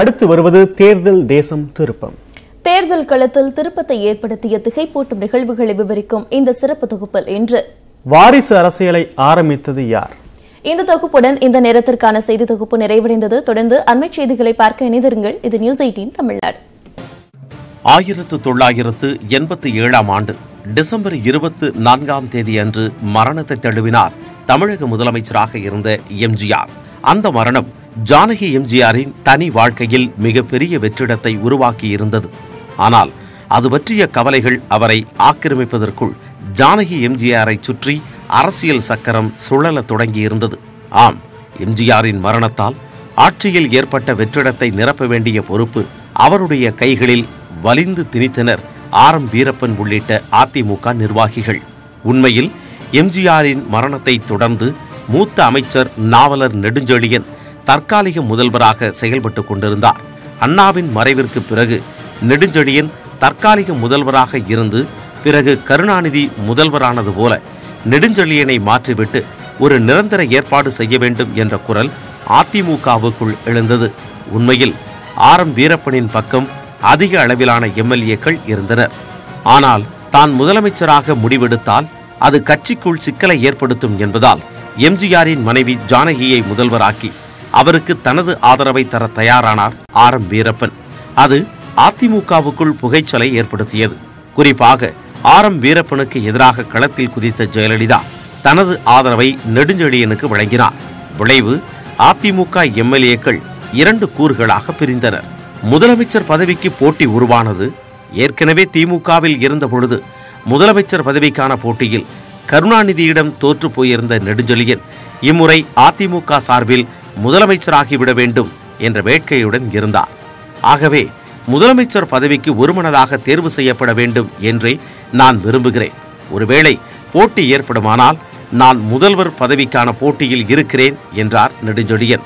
அடுத்து வருவது தேர்தல் தேசம் திருப்பம். தேர்தல் களத்தில் திருப்பத்தை ஏற்படுத்திய திகைப்பூட்டும் நிகழ்வுகளை விவரிக்கும் இந்த சிறப்பு தொகுப்பில் இன்று. வாரிசு அரசியலை ஆரம்பித்தது யார்? இந்த தொகுப்புடன் இந்த நேரத்திற்கான செய்தி தொகுப்பு நிறைவடைந்தது. தொடர்ந்து அண்மை செய்திகளை பார்க்க இணைந்திருங்கள். இது நியூஸ் எயிட்டீன் தமிழ்நாடு. ஆயிரத்து தொள்ளாயிரத்து எண்பத்தி ஏழாம் ஆண்டு டிசம்பர் இருபத்து நான்காம் தேதி அன்று மரணத்தை தழுவினார் தமிழக முதலமைச்சராக இருந்த எம்ஜிஆர். அந்த மரணம் ஜானகி எம்ஜிஆரின் தனி வாழ்க்கையில் மிகப்பெரிய வெற்றிடத்தை உருவாக்கியிருந்தது. ஆனால் அது பற்றிய கவலைகள் அவரை ஆக்கிரமிப்பதற்குள் ஜானகி எம்ஜிஆரை சுற்றி அரசியல் சக்கரம் சுழல தொடங்கியிருந்தது. ஆம் எம்ஜிஆரின் மரணத்தால் ஆட்சியில் ஏற்பட்ட வெற்றிடத்தை நிரப்ப வேண்டிய பொறுப்பு அவருடைய கைகளில் வலிந்து திணித்தனர் ஆர் எம் வீரப்பன் உள்ளிட்ட அதிமுக நிர்வாகிகள். உண்மையில் எம்ஜிஆரின் மரணத்தை தொடர்ந்து மூத்த அமைச்சர் நாவலர் நெடுஞ்செழியன் தற்காலிக முதல்வராக செயல்பட்டு கொண்டிருந்தார். அண்ணாவின் மறைவிற்கு பிறகு நெடுஞ்செழியன் தற்காலிக முதல்வராக இருந்து பிறகு கருணாநிதி முதல்வரானது போல நெடுஞ்செழியனை மாற்றிவிட்டு ஒரு நிரந்தர ஏற்பாடு செய்ய வேண்டும் என்ற குரல் அதிமுகவுக்குள் எழுந்தது. உண்மையில் ஆர். எம். வீரப்பனின் பக்கம் அதிக அளவிலான எம்எல்ஏக்கள் இருந்தனர். ஆனால் தான் முதலமைச்சராக முடிவெடுத்தால் அது கட்சிக்குள் சிக்கலை ஏற்படுத்தும் என்பதால் எம்ஜிஆரின் மனைவி ஜானகியை முதல்வராக்கி அவருக்கு தனது ஆதரவை தர தயாரானார் ஆர் எம் வீரப்பன். அது அதிமுகவுக்குள் புகைச்சலை ஏற்படுத்தியது. குறிப்பாக ஆர் எம் வீரப்பனுக்கு எதிராக களத்தில் குதித்த ஜெயலலிதா தனது ஆதரவை நெடுஞ்செழியனுக்கு வழங்கினார். விளைவு அதிமுக எம்எல்ஏக்கள் இரண்டு கூறுகளாக பிரிந்தனர். முதலமைச்சர் பதவிக்கு போட்டி உருவானது ஏற்கனவே திமுகவில் இருந்த பொழுது முதலமைச்சர் பதவிக்கான போட்டியில் கருணாநிதியிடம் தோற்று போயிருந்த நெடுஞ்செழியன். இம்முறை அதிமுக சார்பில் முதலமைச்சராகிவிட வேண்டும் என்ற வேட்கையுடன் இருந்தார். ஆகவே முதலமைச்சர் பதவிக்கு ஒருமனதாக தேர்வு செய்யப்பட வேண்டும் என்றே நான் விரும்புகிறேன். ஒருவேளை போட்டி ஏற்படுமானால் நான் முதல்வர் பதவிக்கான போட்டியில் இருக்கிறேன் என்றார் நெடுஞ்செழியன்.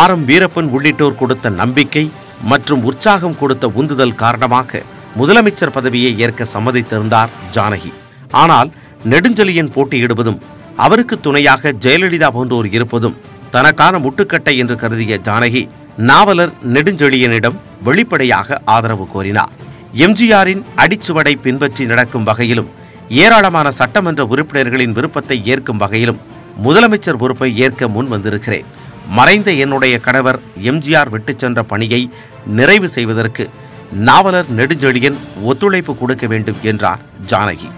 ஆர் எம் வீரப்பன் உள்ளிட்டோர் கொடுத்த நம்பிக்கை மற்றும் உற்சாகம் கொடுத்த உந்துதல் காரணமாக முதலமைச்சர் பதவியை ஏற்க சம்மதித்திருந்தார் ஜானகி. ஆனால் நெடுஞ்செழியன் போட்டியிடுவதும் அவருக்கு துணையாக ஜெயலலிதா போன்றோர் இருப்பதும் தனக்கான முட்டுக்கட்டை என்று கருதிய ஜானகி நாவலர் நெடுஞ்செழியனிடம் வெளிப்படையாக ஆதரவு கோரினார். எம்ஜிஆரின் அடிச்சுவடை பின்பற்றி நடக்கும் வகையிலும் ஏராளமான சட்டமன்ற உறுப்பினர்களின் விருப்பத்தை ஏற்கும் வகையிலும் முதலமைச்சர் பொறுப்பை ஏற்க முன் வந்திருக்கிறேன். மறைந்த என்னுடைய கணவர் எம்ஜிஆர் விட்டுச் சென்ற பணியை நிறைவு செய்வதற்கு நாவலர் நெடுஞ்செழியன் ஒத்துழைப்பு கொடுக்க வேண்டும் என்றார் ஜானகி.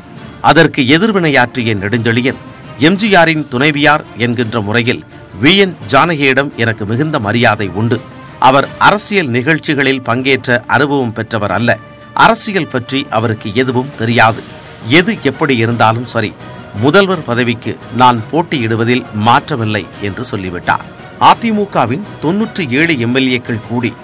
அதற்கு எதிர்வினையாற்றிய நெடுஞ்செழியன் எம்ஜிஆரின் துணைவியார் என்கின்ற முறையில் வி. என். ஜானகியிடம் எனக்கு மிகுந்த மரியாதை உண்டு. அவர் அரசியல் நிகழ்ச்சிகளில் பங்கேற்ற அனுபவம் பெற்றவர் அல்ல. அரசியல் பற்றி அவருக்கு எதுவும் தெரியாது. எது எப்படி இருந்தாலும் சரி முதல்வர் பதவிக்கு நான் போட்டியிடுவதில் மாற்றமில்லை என்று சொல்லிவிட்டார். அதிமுகவின் தொன்னூற்றி ஏழு எம்எல்ஏக்கள் கூடி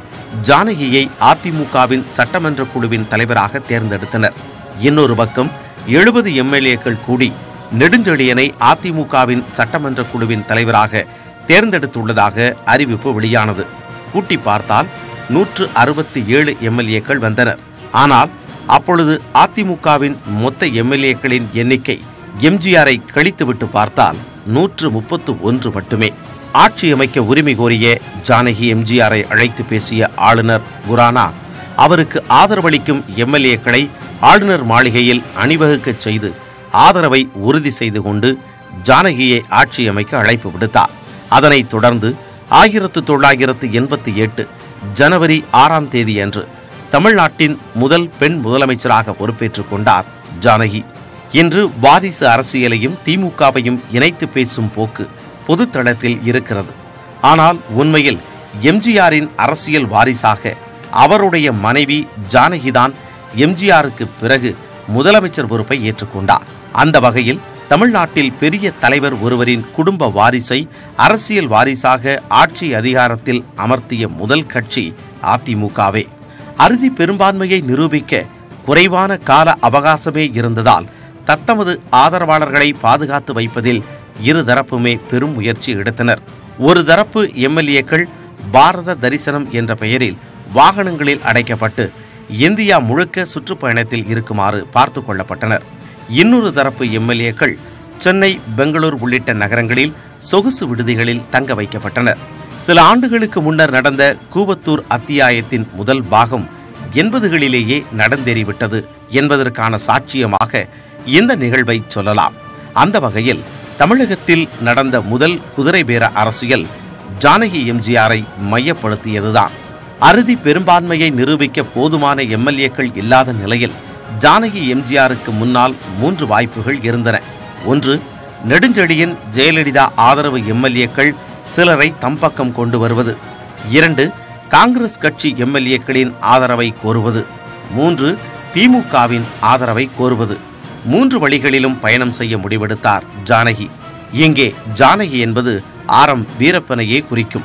ஜானகியை அதிமுகவின் சட்டமன்ற குழுவின் தலைவராக தேர்ந்தெடுத்தனர். இன்னொரு பக்கம் எழுபது எம்எல்ஏக்கள் கூடி நெடுஞ்செழியனை அதிமுகவின் சட்டமன்ற குழுவின் தலைவராக தேர்ந்தெடுத்துள்ளதாக அறிவிப்பு வெளியானது. கூட்டி பார்த்தால் நூற்று அறுபத்தி ஏழு எம்எல்ஏக்கள் வந்தனர். ஆனால் அப்பொழுது அதிமுகவின் மொத்த எம்எல்ஏக்களின் எண்ணிக்கை எம்ஜிஆரை கழித்துவிட்டு பார்த்தால் நூற்று முப்பத்து ஒன்று மட்டுமே. ஆட்சி அமைக்க உரிமை கோரிய ஜானகி எம்ஜிஆரை அழைத்து பேசிய ஆளுநர் குரானா அவருக்கு ஆதரவளிக்கும் எம்எல்ஏக்களை ஆளுநர் மாளிகையில் அணிவகுக்கச் செய்து ஆதரவை உறுதி செய்து கொண்டு ஜானகியை ஆட்சி அமைக்க அழைப்பு விடுத்தார். அதனைத் தொடர்ந்து ஆயிரத்து தொள்ளாயிரத்து எண்பத்தி எட்டு ஜனவரி ஆறாம் தேதி அன்று தமிழ்நாட்டின் முதல் பெண் முதலமைச்சராக பொறுப்பேற்றுக் கொண்டார் ஜானகி. இன்று வாரிசு அரசியலையும் திமுகவையும் இணைத்து பேசும் போக்கு பொதுத்தளத்தில் இருக்கிறது. ஆனால் உண்மையில் எம்ஜிஆரின் அரசியல் வாரிசாக அவருடைய மனைவி ஜானகிதான் எம்ஜிஆருக்கு பிறகு முதலமைச்சர் பொறுப்பை ஏற்றுக்கொண்டார். அந்த வகையில் தமிழ்நாட்டில் பெரிய தலைவர் ஒருவரின் குடும்ப வாரிசை அரசியல் வாரிசாக ஆட்சி அதிகாரத்தில் அமர்த்திய முதல் கட்சி அதிமுகவே. அறுதி பெரும்பான்மையை நிரூபிக்க குறைவான கால அவகாசமே இருந்ததால் தத்தமது ஆதரவாளர்களை பாதுகாத்து வைப்பதில் இரு தரப்புமே பெரும் முயற்சி எடுத்தனர். ஒரு தரப்பு எம்எல்ஏக்கள் பாரத தரிசனம் என்ற பெயரில் வாகனங்களில் அடைக்கப்பட்டு இந்தியா முழுக்க சுற்றுப்பயணத்தில் இருக்குமாறு பார்த்து கொள்ளப்பட்டனர். இன்னொரு தரப்பு எம்எல்ஏக்கள் சென்னை பெங்களூர் உள்ளிட்ட நகரங்களில் சொகுசு விடுதிகளில் தங்க வைக்கப்பட்டனர். சில ஆண்டுகளுக்கு முன்னர் நடந்த கூவத்தூர் அத்தியாயத்தின் முதல் பாகம் எண்பதுகளிலேயே நடந்தேறிவிட்டது என்பதற்கான சாட்சியமாக இந்த நிகழ்வை சொல்லலாம். அந்த வகையில் தமிழகத்தில் நடந்த முதல் குதிரை பேர அரசியல் ஜானகி எம்ஜிஆரை மையப்படுத்தியதுதான். அறுதி பெரும்பான்மையை நிரூபிக்க போதுமான எம்எல்ஏக்கள் இல்லாத நிலையில் ஜானகி எம்ஜிஆருக்கு முன்னால் மூன்று வாய்ப்புகள் இருந்தன. ஒன்று நெடுஞ்செழியின் ஜெயலலிதா ஆதரவு எம்எல்ஏக்கள் சிலரை தம் பக்கம் கொண்டு வருவது. இரண்டு காங்கிரஸ் கட்சி எம்எல்ஏக்களின் ஆதரவை கோருவது. மூன்று திமுகவின் ஆதரவை கோருவது. மூன்று வழிகளிலும் பயணம் செய்ய முடிவெடுத்தார் ஜானகி. இங்கே ஜானகி என்பது ஆர் எம் வீரப்பனையே குறிக்கும்.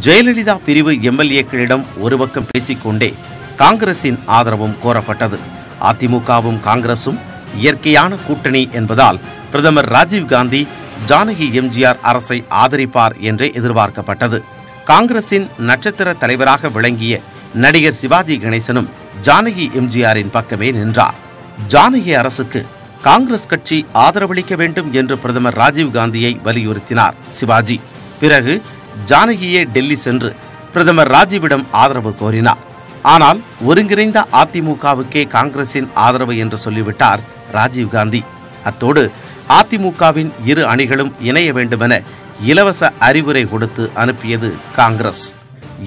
ஜெயலலிதா பிரிவு எம்எல்ஏக்களிடம் ஒரு பக்கம் பேசிக்கொண்டே காங்கிரசின் ஆதரவும் கோரப்பட்டது. அதிமுகவும் காங்கிரசும் இயற்கையான கூட்டணி என்பதால் பிரதமர் ராஜீவ்காந்தி ஜானகி எம்ஜிஆர் அரசை ஆதரிப்பார் என்றே எதிர்பார்க்கப்பட்டது. காங்கிரசின் நட்சத்திர தலைவராக விளங்கிய நடிகர் சிவாஜி கணேசனும் ஜானகி எம்ஜிஆரின் பக்கமே நின்றார். ஜானகி அரசுக்கு காங்கிரஸ் கட்சி ஆதரவளிக்க வேண்டும் என்று பிரதமர் ராஜீவ்காந்தியை வலியுறுத்தினார் சிவாஜி. பிறகு ஜானகியே டெல்லி சென்று பிரதமர் ராஜீவிடம் ஆதரவு கோரினார். ஆனால் ஒருங்கிணைந்த அதிமுகவுக்கே காங்கிரசின் ஆதரவு என்று சொல்லிவிட்டார் ராஜீவ்காந்தி அத்தோடு அதிமுகவின் இரு அணிகளும் இணைய வேண்டுமென இலவச அறிவுரை கொடுத்து அனுப்பியது காங்கிரஸ்.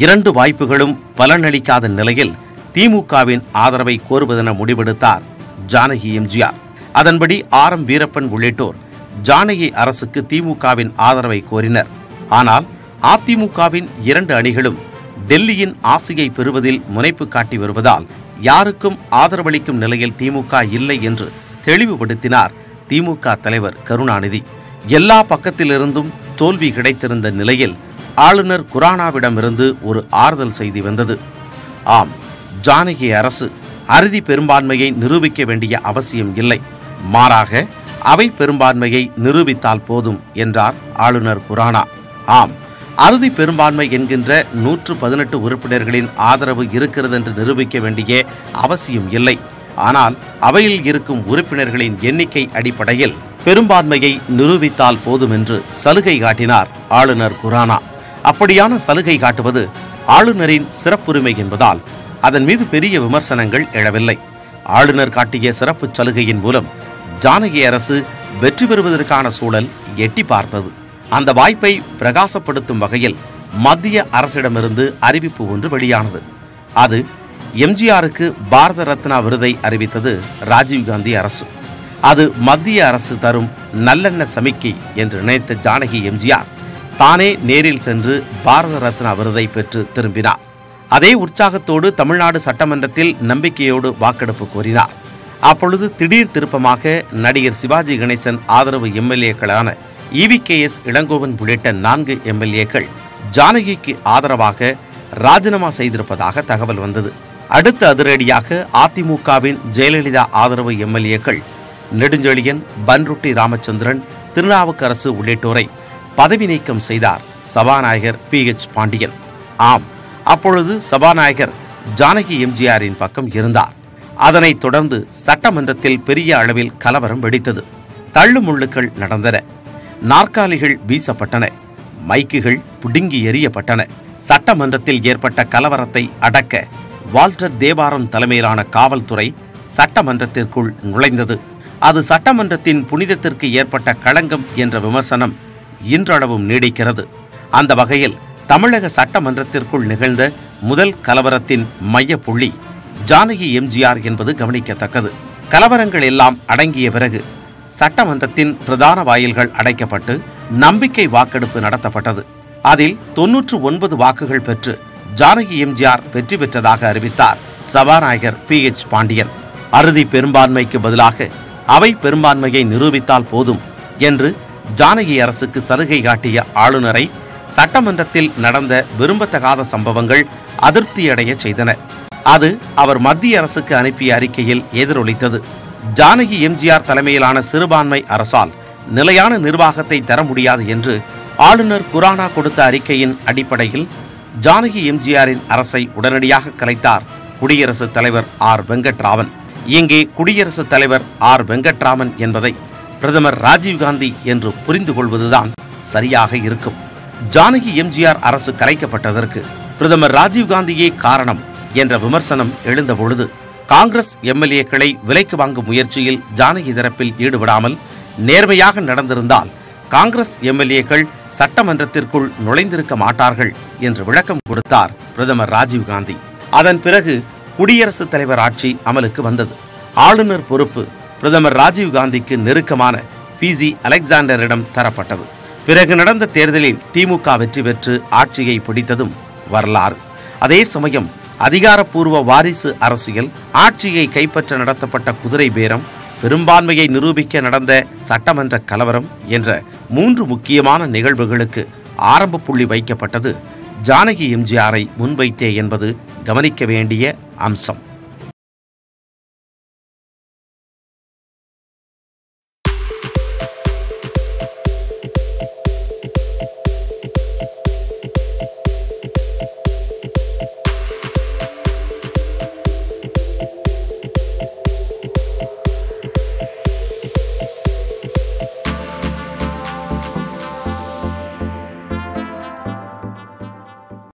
இரண்டு வாய்ப்புகளும் பலனளிக்காத நிலையில் திமுகவின் ஆதரவை கோருவதென முடிவெடுத்தார் ஜானகி எம்ஜிஆர். அதன்படி ஆர் எம் வீரப்பன் உள்ளிட்டோர் ஜானகி அரசுக்கு திமுகவின் ஆதரவை கோரினர். ஆனால் அதிமுகவின் இரண்டு அணிகளும் டெல்லியின் ஆசையை பெறுவதில் முனைப்பு காட்டி வருவதால் யாருக்கும் ஆதரவளிக்கும் நிலையில் திமுக இல்லை என்று தெளிவுபடுத்தினார் திமுக தலைவர் கருணாநிதி. எல்லா பக்கத்திலிருந்தும் தோல்வி கிடைத்திருந்த நிலையில் ஆளுநர் குரானாவிடமிருந்து ஒரு ஆறுதல் செய்தி வந்தது. ஆம் ஜானகி அரசு அறுதி பெரும்பான்மையை நிரூபிக்க வேண்டிய அவசியம் இல்லை. மாறாக அவை பெரும்பான்மையை நிரூபித்தால் போதும் என்றார் ஆளுநர் குரானா. ஆம் அறுதி பெரும்பான்மை என்கின்ற நூற்று பதினெட்டு உறுப்பினர்களின் ஆதரவு இருக்கிறது என்று நிரூபிக்க வேண்டிய அவசியம் இல்லை. ஆனால் அவையில் இருக்கும் உறுப்பினர்களின் எண்ணிக்கை அடிப்படையில் பெரும்பான்மையை நிரூபித்தால் போதும் என்று சலுகை காட்டினார் ஆளுநர் குரானா. அப்படியான சலுகை காட்டுவது ஆளுநரின் சிறப்புரிமை என்பதால் அதன் மீது பெரிய விமர்சனங்கள் எழவில்லை. ஆளுநர் காட்டிய சிறப்பு சலுகையின் மூலம் ஜானகி அரசு வெற்றி பெறுவதற்கான சூழல் எட்டி பார்த்தது. அந்த வாய்ப்பை பிரகாசப்படுத்தும் வகையில் மத்திய அரசிடமிருந்து அறிவிப்பு ஒன்று வெளியானது. அது எம்ஜிஆருக்கு பாரத ரத்னா விருதை அறிவித்தது ராஜீவ்காந்தி அரசு. அது மத்திய அரசு தரும் நல்லெண்ண சமிக்கை என்று நினைத்த ஜானகி எம்ஜிஆர் தானே நேரில் சென்று பாரத ரத்னா விருதை பெற்று திரும்பினார். அதே உற்சாகத்தோடு தமிழ்நாடு சட்டமன்றத்தில் நம்பிக்கையோடு வாக்கெடுப்பு கோரினார். அப்பொழுது திடீர் திருப்பமாக நடிகர் சிவாஜி கணேசன் ஆதரவு எம்எல்ஏக்களான இவிகேஎஸ் இளங்கோவன் உள்ளிட்ட நான்கு எம்எல்ஏக்கள் ஜானகிக்கு ஆதரவாக ராஜினாமா செய்திருப்பதாக தகவல் வந்தது. அடுத்த அதிரடியாக அதிமுகவின் ஜெயலலிதா ஆதரவு எம்எல்ஏக்கள் நெடுஞ்செழியன் பன்ருட்டி ராமச்சந்திரன் திருநாவுக்கரசு உள்ளிட்டோரை பதவி நீக்கம் செய்தார் சபாநாயகர் பி எச் பாண்டியன். ஆம் அப்பொழுது சபாநாயகர் ஜானகி எம்ஜிஆரின் பக்கம் இருந்தார். அதனைத் தொடர்ந்து சட்டமன்றத்தில் பெரிய அளவில் கலவரம் வெடித்தது. தள்ளுமுள்ளுக்கள் நடந்தன. நாற்காலிகள் வீசப்பட்டன. மைக்குகள் புடுங்கி எறியப்பட்டன. சட்டமன்றத்தில் ஏற்பட்ட கலவரத்தை அடக்க வால்டர் தேவாரம் தலைமையிலான காவல்துறை சட்டமன்றத்திற்குள் நுழைந்தது. அது சட்டமன்றத்தின் புனிதத்திற்கு ஏற்பட்ட களங்கம் என்ற விமர்சனம் இன்றளவும் நீடிக்கிறது. அந்த வகையில் தமிழக சட்டமன்றத்திற்குள் நிகழ்ந்த முதல் கலவரத்தின் மையப்புள்ளி ஜானகி எம்ஜிஆர் என்பது கவனிக்கத்தக்கது. கலவரங்கள் எல்லாம் அடங்கிய பிறகு சட்டமன்றத்தின் பிரதான வாயில்கள் அடைக்கப்பட்டு நம்பிக்கை வாக்கெடுப்பு நடத்தப்பட்டது. அதில் தொன்னூற்று ஒன்பது வாக்குகள் பெற்று ஜானகி எம்ஜிஆர் வெற்றி பெற்றதாக அறிவித்தார் சபாநாயகர் பி எச் பாண்டியன். அறுதி பெரும்பான்மைக்கு பதிலாக அவை பெரும்பான்மையை நிரூபித்தால் போதும் என்று ஜானகி அரசுக்கு சலுகை காட்டிய ஆளுநரை சட்டமன்றத்தில் நடந்த விரும்பத்தகாத சம்பவங்கள் அதிருப்தியடைய செய்தன. அது அவர் மத்திய அரசுக்கு அனுப்பிய அறிக்கையில் எதிரொலித்தது. ஜானகி எம்ஜிஆர் தலைமையிலான சிறுபான்மை அரசால் நிலையான நிர்வாகத்தை தர முடியாது என்று ஆளுநர் குரானா கொடுத்த அறிக்கையின் அடிப்படையில் ஜானகி எம்ஜிஆரின் அரசை உடனடியாக கலைத்தார் குடியரசுத் தலைவர் ஆர். வெங்கட்ராமன். இங்கே குடியரசுத் தலைவர் ஆர். வெங்கட்ராமன் என்பதை பிரதமர் ராஜீவ்காந்தி என்று புரிந்து கொள்வதுதான் சரியாக இருக்கும். ஜானகி எம்ஜிஆர் அரசு கலைக்கப்பட்டதற்கு பிரதமர் ராஜீவ்காந்தியே காரணம் என்ற விமர்சனம் எழுந்தபொழுது காங்கிரஸ் எம்எல்ஏக்களை விலைக்கு வாங்கும் முயற்சியில் ஜானகி தரப்பில் ஈடுபடாமல் நேர்மையாக நடந்திருந்தால் காங்கிரஸ் எம்எல்ஏக்கள் சட்டமன்றத்திற்குள் நுழைந்திருக்க மாட்டார்கள் என்று விளக்கம் கொடுத்தார் பிரதமர் ராஜீவ்காந்தி அதன் பிறகு குடியரசுத் தலைவர் ஆட்சி அமலுக்கு வந்தது. ஆளுநர் பொறுப்பு பிரதமர் ராஜீவ்காந்திக்கு நெருக்கமான பிஜி அலெக்சாண்டரிடம் தரப்பட்டது. பிறகு நடந்த தேர்தலில் திமுக வெற்றி பெற்று ஆட்சியை பிடித்ததும் வரலாறு. அதே சமயம் அதிகாரப்பூர்வ வாரிசு அரசியல் ஆட்சியை கைப்பற்ற நடத்தப்பட்ட குதிரை பேரம் பெரும்பான்மையை நிரூபிக்க நடந்த சட்டமன்ற கலவரம் என்ற மூன்று முக்கியமான நிகழ்வுகளுக்கு ஆரம்ப புள்ளி வைக்கப்பட்டது. ஜானகி எம்ஜிஆரை முன்வைத்தே என்பது கவனிக்க வேண்டிய அம்சம்.